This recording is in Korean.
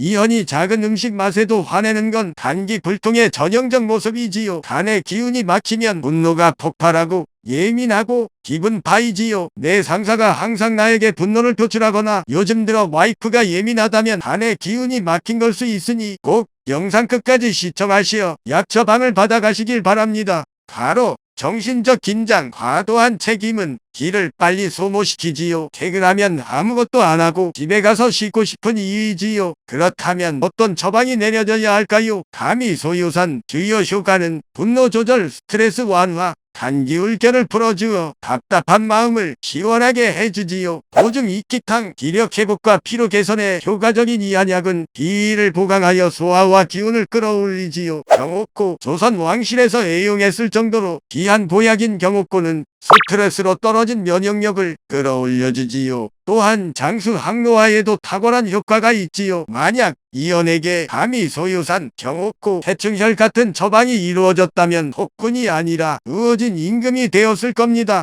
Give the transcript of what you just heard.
이연이 작은 음식 맛에도 화내는 건 단기 불통의 전형적 모습이지요. 간의 기운이 막히면 분노가 폭발하고 예민하고 기분 파이지요. 내 상사가 항상 나에게 분노를 표출하거나 요즘 들어 와이프가 예민하다면 간의 기운이 막힌 걸 수 있으니 꼭 영상 끝까지 시청하시어 약 처방을 받아가시길 바랍니다. 바로 정신적 긴장, 과도한 책임은 기를 빨리 소모시키지요. 퇴근하면 아무것도 안 하고 집에 가서 쉬고 싶은 이유이지요. 그렇다면 어떤 처방이 내려져야 할까요? 감히 소유산 주요 효과는 분노 조절, 스트레스 완화, 단기울결을 풀어주어 답답한 마음을 시원하게 해주지요. 보증 이끼탕 기력 회복과 피로 개선에 효과적인 이 한약은 비위를 보강하여 소화와 기운을 끌어올리지요. 경옥고 조선 왕실에서 애용했을 정도로 귀한 보약인 경옥고는 스트레스로 떨어진 면역력을 끌어올려주지요. 또한 장수 항노화에도 탁월한 효과가 있지요. 만약 이연에게 감히 소유산, 경옥고, 해충혈 같은 처방이 이루어졌다면 폭군이 아니라 의어진 임금이 되었을 겁니다.